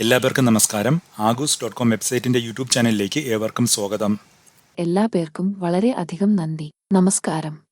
എല്ലാവർക്കും നമസ്കാരം. ആഗൂസ് ഡോട്ട് കോം വെബ്സൈറ്റിന്റെ യൂട്യൂബ് ചാനലിലേക്ക് ഏവർക്കും സ്വാഗതം. എല്ലാ പേർക്കും വളരെ അധികം നന്ദി. നമസ്കാരം.